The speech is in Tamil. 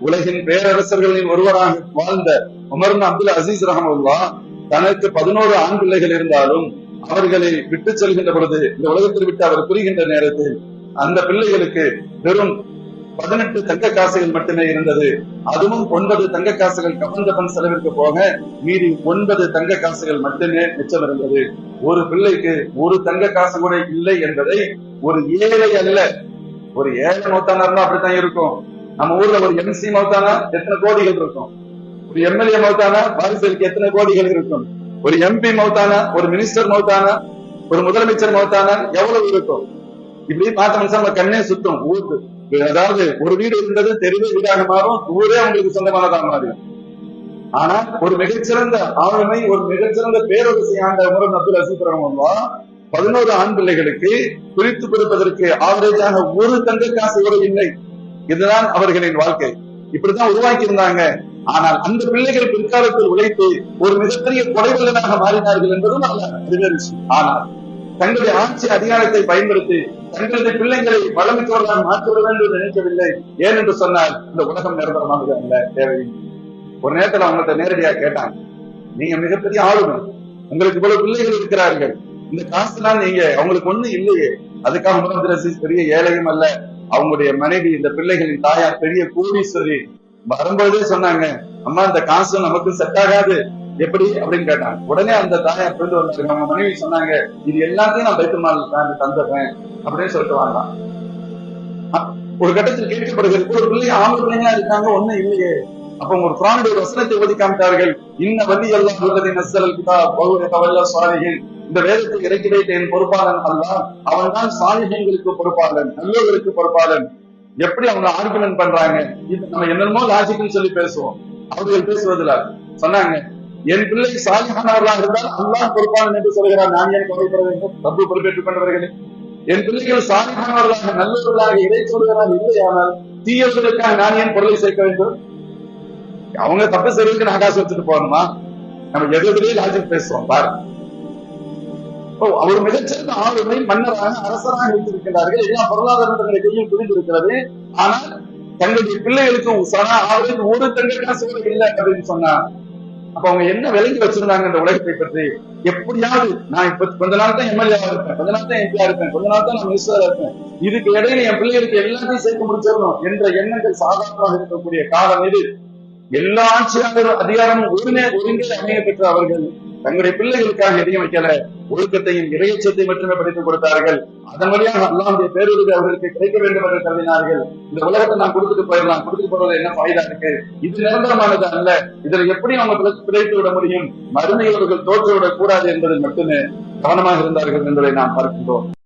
உலகின் பேரரசர்களின் ஒருவராக வாழ்ந்த உமர்ந்த அப்துல் அசீஸ் ரஹமுல்லா தனக்கு பதினோரு ஆண் பிள்ளைகள் இருந்தாலும் அவர்களை விட்டு செல்கின்ற பொழுது இந்த உலகத்தில் விட்டு அவர் புரிகின்ற நேரத்தில் அந்த பிள்ளைகளுக்கு வெறும் பதினெட்டு தங்க காசுகள் மட்டுமே இருந்தது. அதுவும் ஒன்பது தங்க காசுகள் கபந்தபன் செலவிற்கு போக மீதி ஒன்பது தங்க காசுகள் மட்டுமே மிச்சம் இருந்தது. ஒரு பிள்ளைக்கு ஒரு தங்க காசு கூட இல்லை என்பதை ஒரு ஏழை அல்ல ஒரு ஏழை மௌத்தானா இருந்தா அப்படித்தான் இருக்கும். நம்ம ஊர்ல ஒரு எம்சி மௌத்தானா எத்தனை கோடிகள் இருக்கும்? ஒரு எம்எல்ஏ மௌத்தானா வாரிசுக்கு எத்தனை கோடிகள் இருக்கும்? ஒரு எம்பி மௌத்தானா ஒரு மினிஸ்டர் மௌத்தானா ஒரு முதலமைச்சர் மௌத்தானா எவ்வளவு இருக்கும்? இப்படி பார்த்த நம்ம கண்ணே சுத்தம் ஊருக்கு. அதாவது ஒரு வீடு இருந்தது தெரிவு வீடாக மாறும் ஊரே அவங்களுக்கு சொந்தமானதா மாறும் ஆனா ஒரு மிகச்சிறந்த ஆளுமை ஒரு மிகச்சிறந்த பேரரசை ஆண்ட உமரன் அப்துல் அசீப் பதினோரு ஆண் பிள்ளைகளுக்கு பிரித்து கொடுப்பதற்கு ஆவரேஜாக ஒரு தங்க காசு கூட இல்லை. இதுதான் அவர்களின் வாழ்க்கை. இப்படிதான் உருவாக்கி இருந்தாங்க ஆனால் அந்த பிள்ளைகள் பிற்காலத்தில் உழைத்து ஒரு மிகப்பெரிய கொடைவல்லனாக மாறினார்கள் என்பதும் அல்ல விஷயம். ஆனால் தங்களுடைய ஆட்சி அதிகாரத்தை பயன்படுத்தி தங்களுடைய பிள்ளைகளை வளமிக்கவர்களாக மாற்றிவிட வேண்டும் என்று நினைக்கவில்லை. ஏன் என்று சொன்னால் இந்த உலகம் நிரந்தரமானது அல்ல தேவை ஒரு நேரத்தில் அவங்கள்ட்ட நேரடியா கேட்டாங்க நீங்க மிகப்பெரிய ஆளுமை உங்களுக்கு இவ்வளவு பிள்ளைகள் இருக்கிறார்கள். இந்த காசுலாம் நீங்க அவங்களுக்கு ஒண்ணு இல்லையே. அதுக்காக முதலமைச்சர் பெரிய ஏழையும் அல்ல. அவங்களுடைய மனைவி இந்த பிள்ளைகளின் தாயார் பெரிய கோடீஸ்வரி. வரும்போதே சொன்னாங்க அம்மா இந்த காசு நமக்கு செட் ஆகாது. எப்படி? அப்படின்னு கேட்டாங்க. உடனே அந்த தாயார் பிறந்து வந்தாங்க அவங்க மனைவி சொன்னாங்க இது எல்லாத்தையும் நான் பைத்துமால் நான் தந்துடுறேன். அப்படின்னு சொல்லிட்டு வாங்கலாம். ஒரு கட்டத்தில் கேட்கப்படுகிறது ஒரு பிள்ளை ஆம்பளை பிள்ளைங்களா இருக்காங்க? ஒண்ணும் இல்லையே. அப்ப ஒரு குரானுடைய வசனத்தை ஓதி காமித்தார்கள். இன்ன வள்ளி எல்லாம் உள்ளதை நசல் கிதா பகுதி தவல்ல சுவாமிகள் இந்த வேதத்தை இறக்கி வைத்த என் பொறுப்பாளன் அல்ல அவன் தான் சாலிகங்களுக்கு பொறுப்பாளன் நல்லவர்களுக்கு பொறுப்பாளன். எப்படி அவங்க ஆர்குமெண்ட் பண்றாங்க? இது நம்ம என்னென்னமோ லாஜிக்னு சொல்லி பேசுவோம். அவர்கள் பேசுவதில்ல. சொன்னாங்க என் பிள்ளை சாலிகானவர்களாக இருந்தால் அல்லாஹ் பொறுப்பாளன் என்று சொல்கிறார். நான் ஏன் கவலைப்பட வேண்டும்? தப்பு பொறுப்பேற்றுக் கொண்டவர்களே. என் பிள்ளைகள் சாலிகானவர்களாக நல்லவர்களாக இறை சொல்கிறார் இல்லையானால் தீயவர்களுக்காக நான் ஏன் பொருளை சேர்க்க வேண்டும்? அவங்க தப்பு செய்யறதுக்கு நான் காசு வச்சுட்டு போகணுமா? நம்ம எதிரிலேயே லாஜிக் பேசுவோம் பாருங்க அவர் மிகச்சிறந்த ஆளுமை மன்னராக அரசராக வைத்திருக்கிறார்கள் எல்லா பொருளாதார கையும் புரிந்திருக்கிறது. ஆனால் தங்களுடைய பிள்ளைகளுக்கு ஆவரேஜ் ஒரு தங்க காசு கூட இல்லை அப்படின்னு சொன்னா அப்ப அவங்க என்ன விலங்கி வச்சிருந்தாங்க இந்த உலகத்தை பற்றி? எப்படியாவது நான் இப்ப கொஞ்ச நாள் தான் எம்எல்ஏ இருப்பேன் கொஞ்ச நாள் தான் எம்பியா இருப்பேன் கொஞ்ச நாள் தான் நான் மினிஸ்டரா இருப்பேன். இதுக்கு இடையில என் பிள்ளைகளுக்கு எல்லாத்தையும் சேர்க்க முடிச்சிடணும் என்ற எண்ணங்கள் சாதாரணமாக இருக்கக்கூடிய காலம் இது. எல்லா ஆட்சியாளர் அதிகாரமும் ஒருங்கே ஒருங்கே அமைய பெற்ற அவர்கள் தங்களுடைய பிள்ளைகளுக்காக எதையும் வைக்கல ஒழுக்கத்தையும் இறையச்சத்தை மட்டுமே படித்துக் கொடுத்தார்கள். அதன் வழியாக அல்லாவுடைய பேருதவி அவர்களுக்கு கிடைக்க வேண்டும் என்று கருதினார்கள். இந்த உலகத்தை நான் கொடுத்துட்டு போயிடலாம். கொடுத்துட்டு போறது என்ன பாய்தா இருக்கு? இது நிரந்தரமானது அல்ல. இதுல எப்படி அவங்க பிழைத்து விட முடியும்? மறுமையில் அவர்கள் தோற்று விடக் கூடாது என்பதில் மட்டுமே கவனமாக இருந்தார்கள் என்பதை நாம் பார்க்கின்றோம்.